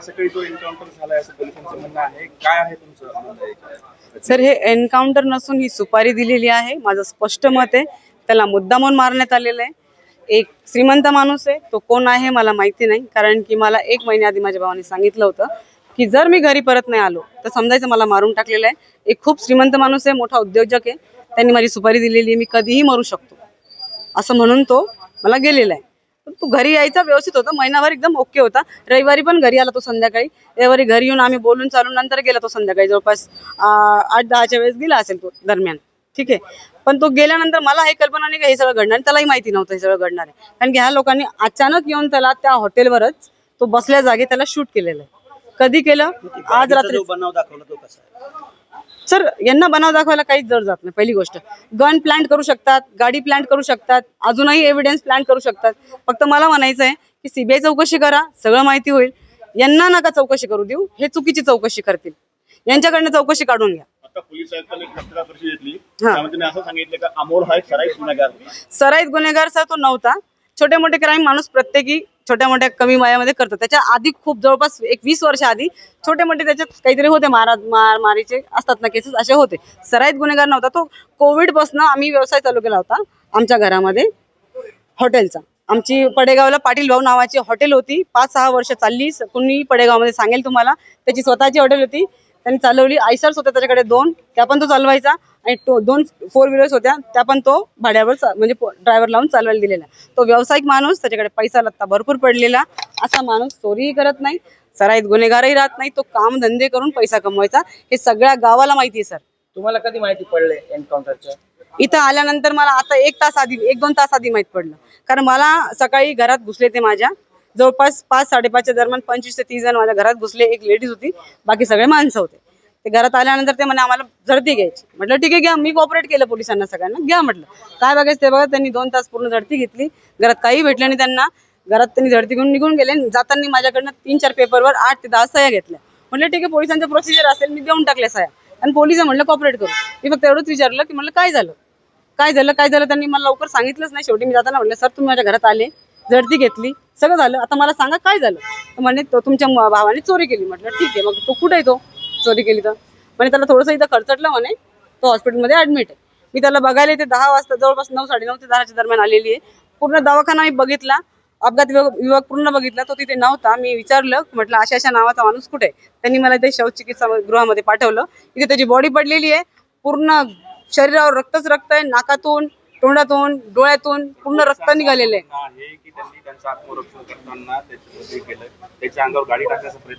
सकाळी एन्काउंटर झालाय असं पोलिसांचं म्हणणं आहे? काय आहे तुमचं म्हणणं सर हे एन्काउंटर नसून ही सुपारी दिलेली आहे. माझं स्पष्ट मत आहे. त्याला मुद्दामून मारण्यात आलेलं आहे. एक श्रीमंत माणूस आहे. तो कोण आहे मला माहिती नाही. कारण की मला एक महिन्याआधी माझ्या भावाने सांगितलं होतं की जर मी घरी परत नाही आलो तर समजायचं मला मारून टाकलेलं आहे. एक खूप श्रीमंत माणूस आहे मोठा उद्योजक आहे. त्यांनी माझी सुपारी दिलेली आहे. मी कधीही मरू शकतो. असं म्हणून तो मला गेलेला आहे. पण तू घरी यायचा व्यवस्थित होता. महिनाभर एकदम ओके होता. रविवारी पण घरी आला तो संध्याकाळी. रविवारी घरी येऊन आम्ही बोलून चालून नंतर गेला तो संध्याकाळी. जवळपास आठ दहाच्या वेळेस गेला असेल तो दरम्यान. ठीक आहे? पण तो गेल्यानंतर मला हे कल्पना नाही का हे सगळं घडणार? त्यालाही माहिती नव्हतं हे सगळं घडणार आहे. कारण की ह्या लोकांनी अचानक येऊन त्याला त्या हॉटेलवरच तो बसल्या जागी त्याला शूट केलेलं आहे. कधी केलं? आज रात्री. जो बनाव दाखवला तो कसा आहे? सर यांना बनाव दाखवायला काहीच जड जात नाही पहिली गोष्ट. गन प्लांट करू शकतात गाडी प्लांट करू शकतात अजूनही एव्हिडन्स प्लांट करू शकतात. फक्त मला म्हणायचं आहे की सीबीआय चौकशी करा सगळं माहिती होईल. यांना नका चौकशी करू देऊ हे चुकीची चौकशी करतील. यांच्याकडनं चौकशी काढून घ्या. सराईत गुन्हेगार सर तो नव्हता. छोटे मोठे क्राईम माणूस प्रत्येकी छोट्या मोठ्या कमी वयामध्ये करतो त्याच्या आधी खूप जवळपास एक वीस वर्ष आधी छोटे मोठे त्याच्यात काहीतरी होते. मारा मार मारीचे असतात ना केसेस असे होते. सराईत गुन्हेगार नव्हता. तो कोविडपासून आम्ही व्यवसाय चालू केला होता आमच्या घरामध्ये हॉटेलचा. आमची पडेगावला पाटील भाऊ नावाची हॉटेल होती. पाच सहा वर्ष चालली. कुणी पडेगावमध्ये सांगेल तुम्हाला. त्याची स्वतःची हॉटेल होती. त्यांनी चालवली. आयसर्स होत्या त्याच्याकडे दोन. त्या पण तो चालवायचा. आणि तो दोन फोर व्हीलर्स होत्या. त्या पण तो भाड्यावर म्हणजे ड्रायव्हर लावून चालवायला दिलेला. तो व्यावसायिक माणूस. त्याच्याकडे पैसा लत्ता भरपूर पडलेला. असा माणूस चोरीही करत नाही. सराईत गुन्हेगारही राहत नाही. तो काम धंदे करून पैसा कमवायचा. हे सगळ्या गावाला माहिती आहे सर. तुम्हाला कधी माहिती पडले एन्काउंटरचं? इथं आल्यानंतर मला आता एक तास आधी एक दोन तास आधी माहीत पडलं. कारण मला सकाळी घरात घुसले ते माझ्या. जवळपास पाच साडेपाचच्या दरम्यान पंचवीस ते तीस जण माझ्या घरात घुसले एक लेडीज होती बाकी सगळे माणसं होते. ते घरात आल्यानंतर ते म्हणे आम्हाला झडती घ्यायची. म्हटलं ठीक आहे घ्या मी कॉपरेट केलं पोलिसांना सगळ्यांना घ्या म्हटलं. काय बघायचं ते बघा त्यांनी दोन तास पूर्ण झडती घेतली. घरात काही भेटलं नाही त्यांना. घरात त्यांनी झडती घेऊन निघून गेले जाताना माझ्याकडनं तीन चार पेपरवर आठ ते दहा सह्या घेतल्या. म्हटलं ठीक आहे पोलिसांचं प्रोसिजर असेल मी देऊन टाकल्या सह्या. आणि पोलीस म्हटलं कॉपरेट करू. मी फक्त एवढंच विचारलं की म्हटलं काय झालं? काय झालं? काय झालं? त्यांनी मला लवकर सांगितलंच नाही. शेवटी मी जाताना म्हटलं सर तुम्ही माझ्या घरात आले झडती घेतली सगळं झालं. आता मला सांगा काय झालं? तर म्हणे तो तुमच्या भावाने चोरी केली. म्हटलं ठीक आहे मग तो कुठे आहे तो? चोरी केली तर? म्हणे त्याला थोडंसं इथं खर्चटलं म्हणे. तो हॉस्पिटलमध्ये ऍडमिट आहे. मी त्याला बघायला येते दहा वाजता जवळपास नऊ साडेनऊ ते दहाच्या दरम्यान आलेली आहे. पूर्ण दवाखाना मी बघितला. अपघात विभाग विभाग पूर्ण बघितला. तो तिथे नव्हता. मी विचारलं म्हटलं अशा अशा नावाचा माणूस कुठे त्यांनी मला इथे शवचिकित्सा गृहामध्ये पाठवलं. इथे त्याची बॉडी पडलेली आहे. पूर्ण शरीरावर रक्तच रक्त आहे नाकातून. तोंडातून डोळ्यातून पूर्ण रक्त निघालेलं आहे. त्यांनी त्यांचं आत्मरक्षण करताना त्याच्या अंगावर गाडी टाकण्याचा प्रयत्न